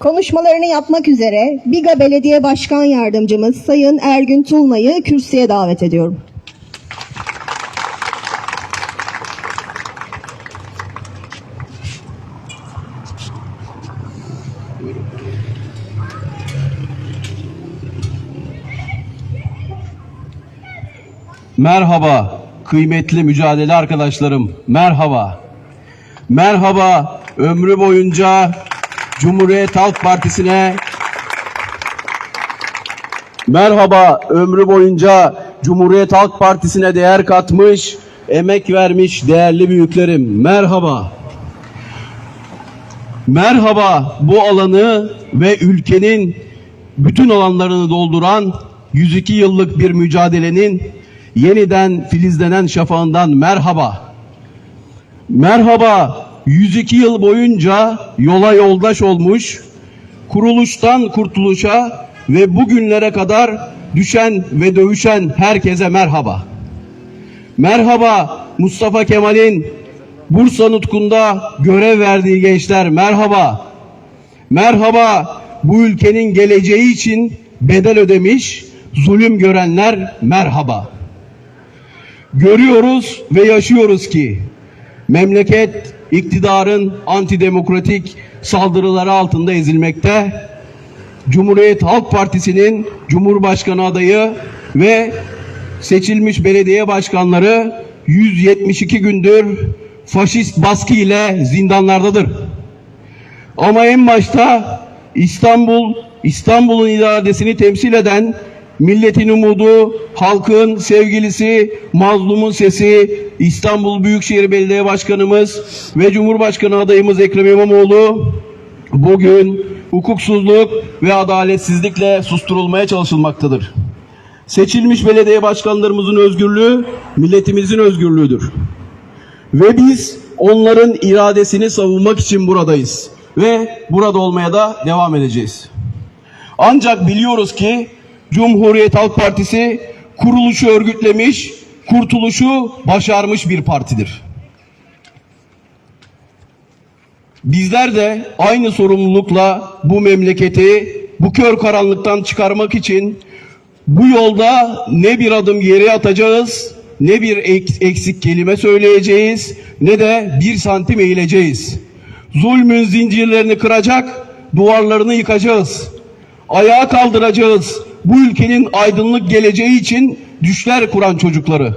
Konuşmalarını yapmak üzere Biga Belediye Başkan Yardımcımız Sayın Ergün Tulmay'ı kürsüye davet ediyorum. Merhaba kıymetli mücadele arkadaşlarım. Merhaba. Merhaba ömrü boyunca Cumhuriyet Halk Partisi'ne Merhaba ömrü boyunca Cumhuriyet Halk Partisi'ne değer katmış, emek vermiş değerli büyüklerim. Merhaba. Merhaba bu alanı ve ülkenin bütün alanlarını dolduran 102 yıllık bir mücadelenin yeniden filizlenen şafağından merhaba. Merhaba 102 yıl boyunca yola yoldaş olmuş, kuruluştan kurtuluşa ve bugünlere kadar düşen ve dövüşen herkese merhaba. Merhaba Mustafa Kemal'in Bursa Nutku'nda görev verdiği gençler merhaba. Merhaba bu ülkenin geleceği için bedel ödemiş, zulüm görenler merhaba. Görüyoruz ve yaşıyoruz ki memleket iktidarın antidemokratik saldırıları altında ezilmekte. Cumhuriyet Halk Partisi'nin Cumhurbaşkanı adayı ve seçilmiş belediye başkanları 172 gündür faşist baskı ile zindanlardadır. Ama en başta İstanbul, İstanbul'un iradesini temsil eden milletin umudu, halkın sevgilisi, mazlumun sesi, İstanbul Büyükşehir Belediye Başkanımız ve Cumhurbaşkanı adayımız Ekrem İmamoğlu bugün hukuksuzluk ve adaletsizlikle susturulmaya çalışılmaktadır. Seçilmiş belediye başkanlarımızın özgürlüğü milletimizin özgürlüğüdür. Ve biz onların iradesini savunmak için buradayız. Ve burada olmaya da devam edeceğiz. Ancak biliyoruz ki Cumhuriyet Halk Partisi kuruluşu örgütlemiş, kurtuluşu başarmış bir partidir. Bizler de aynı sorumlulukla bu memleketi bu kör karanlıktan çıkarmak için bu yolda ne bir adım geri atacağız, ne bir ek- eksik kelime söyleyeceğiz, ne de bir santim eğileceğiz. Zulmün zincirlerini kıracak, duvarlarını yıkacağız. Ayağa kaldıracağız. Bu ülkenin aydınlık geleceği için düşler kuran çocukları.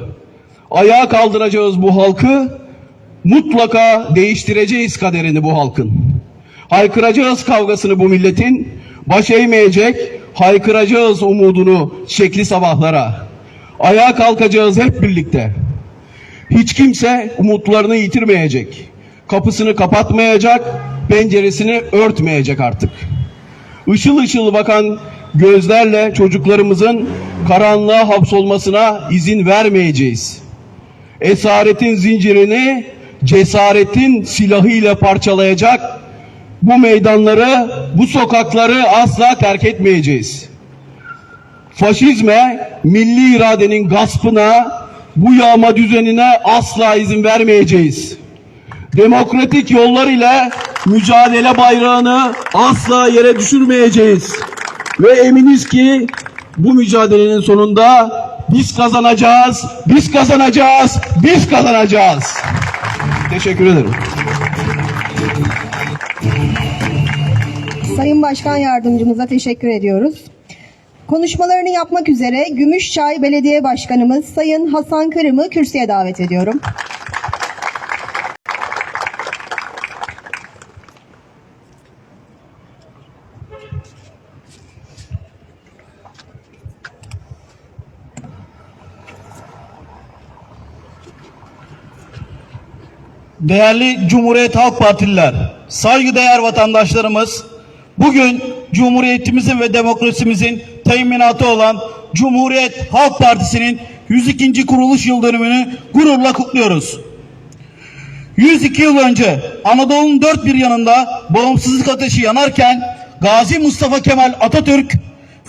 Ayağa kaldıracağız bu halkı. Mutlaka değiştireceğiz kaderini bu halkın. Haykıracağız kavgasını bu milletin. Baş eğmeyecek, haykıracağız umudunu şekli sabahlara. Ayağa kalkacağız hep birlikte. Hiç kimse umutlarını yitirmeyecek. Kapısını kapatmayacak, penceresini örtmeyecek artık. Işıl ışıl bakan gözlerle çocuklarımızın karanlığa hapsolmasına izin vermeyeceğiz. Esaretin zincirini cesaretin silahıyla parçalayacak bu meydanları, bu sokakları asla terk etmeyeceğiz. Faşizme, milli iradenin gaspına, bu yağma düzenine asla izin vermeyeceğiz. Demokratik yollar ile mücadele bayrağını asla yere düşürmeyeceğiz. Ve eminiz ki bu mücadelenin sonunda biz kazanacağız, biz kazanacağız, biz kazanacağız. Teşekkür ederim. Sayın Başkan Yardımcımıza teşekkür ediyoruz. Konuşmalarını yapmak üzere Gümüşçay Belediye Başkanımız Sayın Hasan Kırım'ı kürsüye davet ediyorum. Değerli Cumhuriyet Halk Partililer, saygıdeğer vatandaşlarımız, bugün Cumhuriyetimizin ve demokrasimizin teminatı olan Cumhuriyet Halk Partisi'nin 102. kuruluş yıl dönümünü gururla kutluyoruz. 102 yıl önce Anadolu'nun dört bir yanında bağımsızlık ateşi yanarken Gazi Mustafa Kemal Atatürk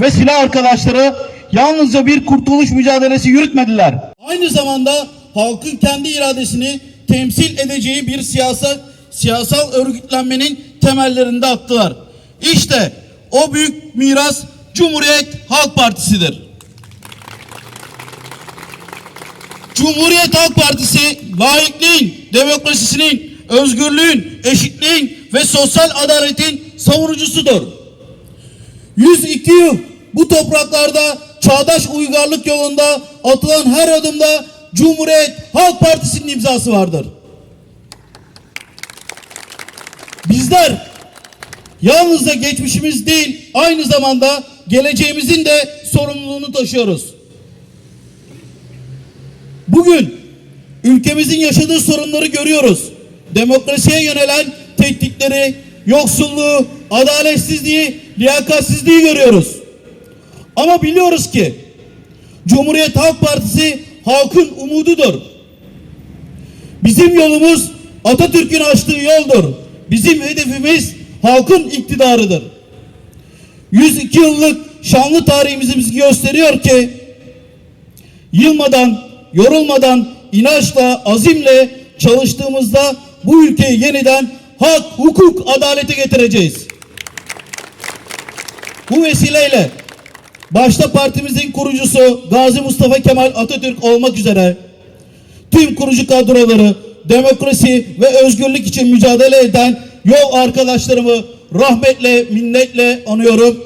ve silah arkadaşları yalnızca bir kurtuluş mücadelesi yürütmediler. Aynı zamanda halkın kendi iradesini temsil edeceği bir siyasal siyasal örgütlenmenin temellerinde attılar. İşte o büyük miras Cumhuriyet Halk Partisi'dir. Cumhuriyet Halk Partisi laikliğin, demokrasisinin, özgürlüğün, eşitliğin ve sosyal adaletin savunucusudur. 102 yıl bu topraklarda çağdaş uygarlık yolunda atılan her adımda Cumhuriyet Halk Partisi'nin imzası vardır. Bizler yalnızca geçmişimiz değil aynı zamanda geleceğimizin de sorumluluğunu taşıyoruz. Bugün ülkemizin yaşadığı sorunları görüyoruz. Demokrasiye yönelen tehditleri, yoksulluğu, adaletsizliği, liyakatsizliği görüyoruz. Ama biliyoruz ki Cumhuriyet Halk Partisi halkın umududur. Bizim yolumuz Atatürk'ün açtığı yoldur. Bizim hedefimiz halkın iktidarıdır. 102 yıllık şanlı tarihimiz bizi gösteriyor ki yılmadan, yorulmadan, inançla, azimle çalıştığımızda bu ülkeyi yeniden hak, hukuk, adalete getireceğiz. Bu vesileyle başta partimizin kurucusu Gazi Mustafa Kemal Atatürk olmak üzere tüm kurucu kadroları demokrasi ve özgürlük için mücadele eden yol arkadaşlarımı rahmetle, minnetle anıyorum.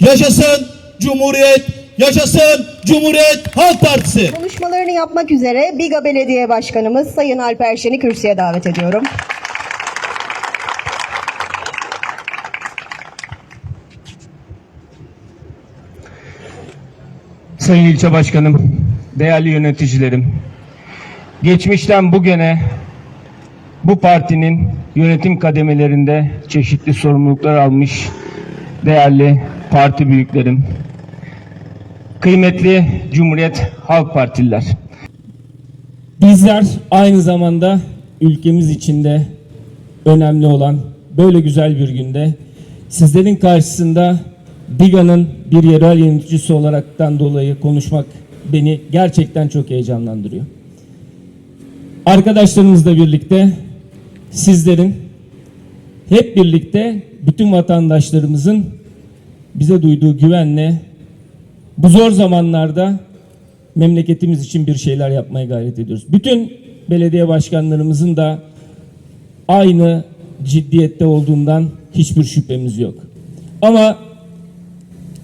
Yaşasın Cumhuriyet, yaşasın Cumhuriyet Halk Partisi. Konuşmalarını yapmak üzere Biga Belediye Başkanımız Sayın Alper Şen'i kürsüye davet ediyorum. Sayın İlçe Başkanım, değerli yöneticilerim, geçmişten bugüne bu partinin yönetim kademelerinde çeşitli sorumluluklar almış değerli parti büyüklerim, kıymetli Cumhuriyet Halk Partililer. Bizler aynı zamanda ülkemiz içinde önemli olan böyle güzel bir günde sizlerin karşısında Biga'nın bir yerel yöneticisi olaraktan dolayı konuşmak beni gerçekten çok heyecanlandırıyor. Arkadaşlarımızla birlikte sizlerin hep birlikte bütün vatandaşlarımızın bize duyduğu güvenle bu zor zamanlarda memleketimiz için bir şeyler yapmaya gayret ediyoruz. Bütün belediye başkanlarımızın da aynı ciddiyette olduğundan hiçbir şüphemiz yok. Ama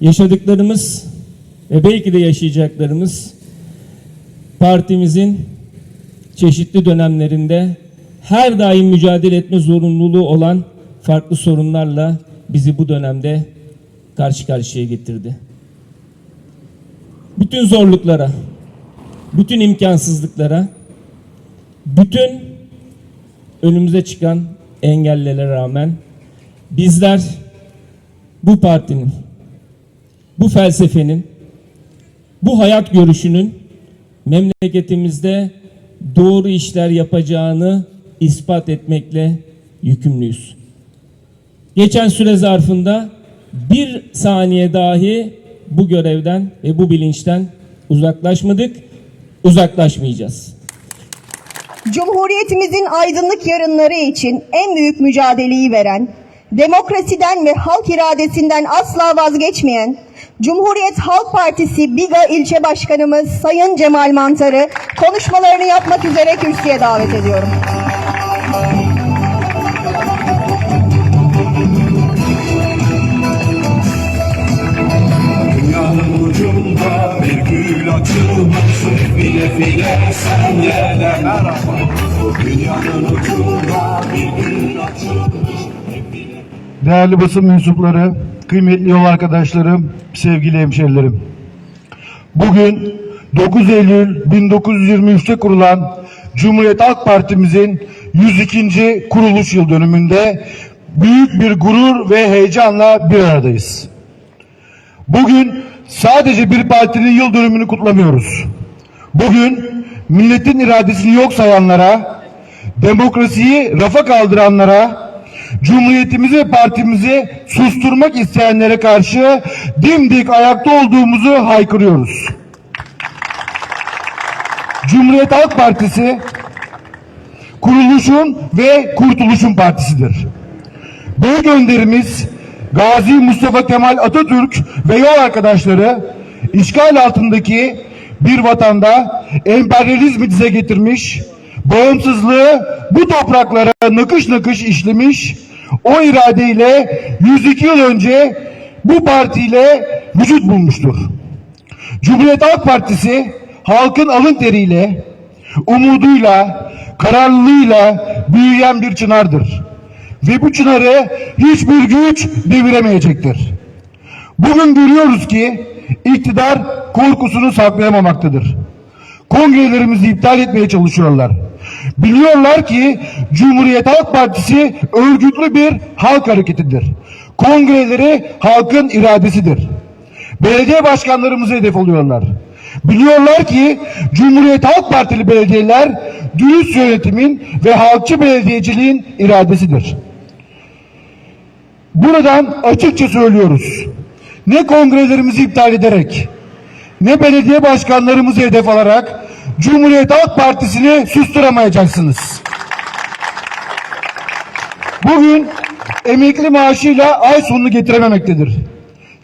yaşadıklarımız ve belki de yaşayacaklarımız partimizin çeşitli dönemlerinde her daim mücadele etme zorunluluğu olan farklı sorunlarla bizi bu dönemde karşı karşıya getirdi. Bütün zorluklara, bütün imkansızlıklara, bütün önümüze çıkan engellere rağmen bizler bu partinin, bu felsefenin, bu hayat görüşünün memleketimizde doğru işler yapacağını ispat etmekle yükümlüyüz. Geçen süre zarfında bir saniye dahi bu görevden ve bu bilinçten uzaklaşmadık, uzaklaşmayacağız. Cumhuriyetimizin aydınlık yarınları için en büyük mücadeleyi veren, demokrasiden ve halk iradesinden asla vazgeçmeyen, Cumhuriyet Halk Partisi Biga İlçe Başkanımız Sayın Cemal Mantar'ı konuşmalarını yapmak üzere kürsüye davet ediyorum. Dünyanın ucunda bir gül açılmış File file sen yele merhaba Dünyanın ucunda bir gül açılmış Değerli basın mensupları, kıymetli yol arkadaşlarım, sevgili hemşerilerim. Bugün 9 Eylül 1923'te kurulan Cumhuriyet Halk Partimizin 102. kuruluş yıl dönümünde büyük bir gurur ve heyecanla bir aradayız. Bugün sadece bir partinin yıl dönümünü kutlamıyoruz. Bugün milletin iradesini yok sayanlara, demokrasiyi rafa kaldıranlara, Cumhuriyetimizi ve partimizi susturmak isteyenlere karşı dimdik ayakta olduğumuzu haykırıyoruz. Cumhuriyet Halk Partisi kuruluşun ve kurtuluşun partisidir. Büyük önderimiz Gazi Mustafa Kemal Atatürk ve yol arkadaşları işgal altındaki bir vatanda emperyalizmi dize getirmiş, bağımsızlığı bu topraklara nakış nakış işlemiş, o iradeyle 102 yıl önce bu partiyle vücut bulmuştur. Cumhuriyet Halk Partisi halkın alın teriyle, umuduyla, kararlılığıyla büyüyen bir çınardır. Ve bu çınarı hiçbir güç deviremeyecektir. Bugün görüyoruz ki iktidar korkusunu saklayamamaktadır. Kongrelerimizi iptal etmeye çalışıyorlar. Biliyorlar ki Cumhuriyet Halk Partisi örgütlü bir halk hareketidir. Kongreleri halkın iradesidir. Belediye başkanlarımızı hedef alıyorlar. Biliyorlar ki Cumhuriyet Halk Partili belediyeler dürüst yönetimin ve halkçı belediyeciliğin iradesidir. Buradan açıkça söylüyoruz. Ne kongrelerimizi iptal ederek, ne belediye başkanlarımızı hedef alarak Cumhuriyet Halk Partisi'ni susturamayacaksınız. Bugün emekli maaşıyla ay sonunu getirememektedir.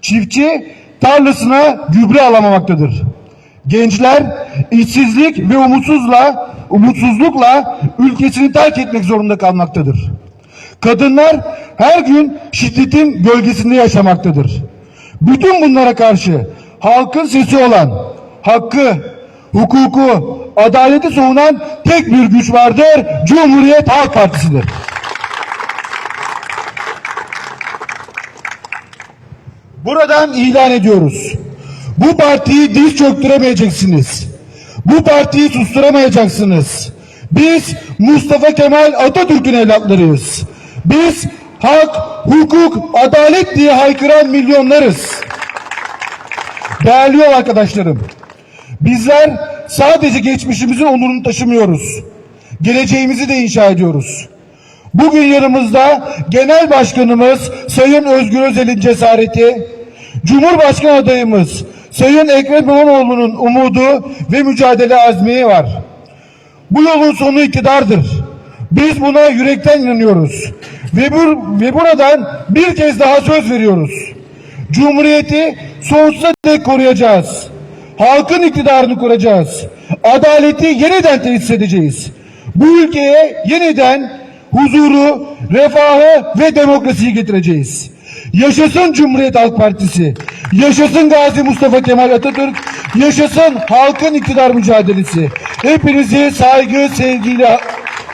Çiftçi tarlasına gübre alamamaktadır. Gençler işsizlik ve umutsuzla, umutsuzlukla ülkesini terk etmek zorunda kalmaktadır. Kadınlar her gün şiddetin gölgesinde yaşamaktadır. Bütün bunlara karşı halkın sesi olan, hakkı, hukuku, adaleti savunan tek bir güç vardır. Cumhuriyet Halk Partisi'dir. Buradan ilan ediyoruz. Bu partiyi diz çöktüremeyeceksiniz. Bu partiyi susturamayacaksınız. Biz Mustafa Kemal Atatürk'ün evlatlarıyız. Biz hak, hukuk, adalet diye haykıran milyonlarız. Değerli arkadaşlarım, bizler sadece geçmişimizin onurunu taşımıyoruz. Geleceğimizi de inşa ediyoruz. Bugün yanımızda Genel Başkanımız Sayın Özgür Özel'in cesareti, Cumhurbaşkanı adayımız Sayın Ekrem İmamoğlu'nun umudu ve mücadele azmi var. Bu yolun sonu iktidardır. Biz buna yürekten inanıyoruz. Ve, bu, ve buradan bir kez daha söz veriyoruz. Cumhuriyeti sonsuza dek koruyacağız. Halkın iktidarını kuracağız. Adaleti yeniden tesis edeceğiz. Bu ülkeye yeniden huzuru, refahı ve demokrasiyi getireceğiz. Yaşasın Cumhuriyet Halk Partisi. Yaşasın Gazi Mustafa Kemal Atatürk. Yaşasın halkın iktidar mücadelesi. Hepinizi saygı, sevgiyle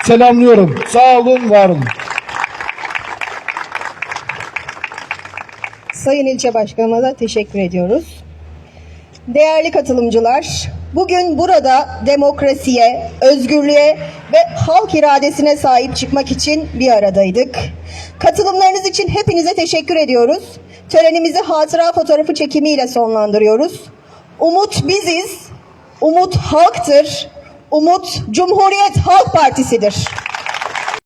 selamlıyorum. Sağ olun, var olun. Sayın İlçe Başkanıma teşekkür ediyoruz. Değerli katılımcılar, bugün burada demokrasiye, özgürlüğe ve halk iradesine sahip çıkmak için bir aradaydık. Katılımlarınız için hepinize teşekkür ediyoruz. Törenimizi hatıra fotoğrafı çekimiyle sonlandırıyoruz. Umut biziz, umut halktır, umut Cumhuriyet Halk Partisi'dir.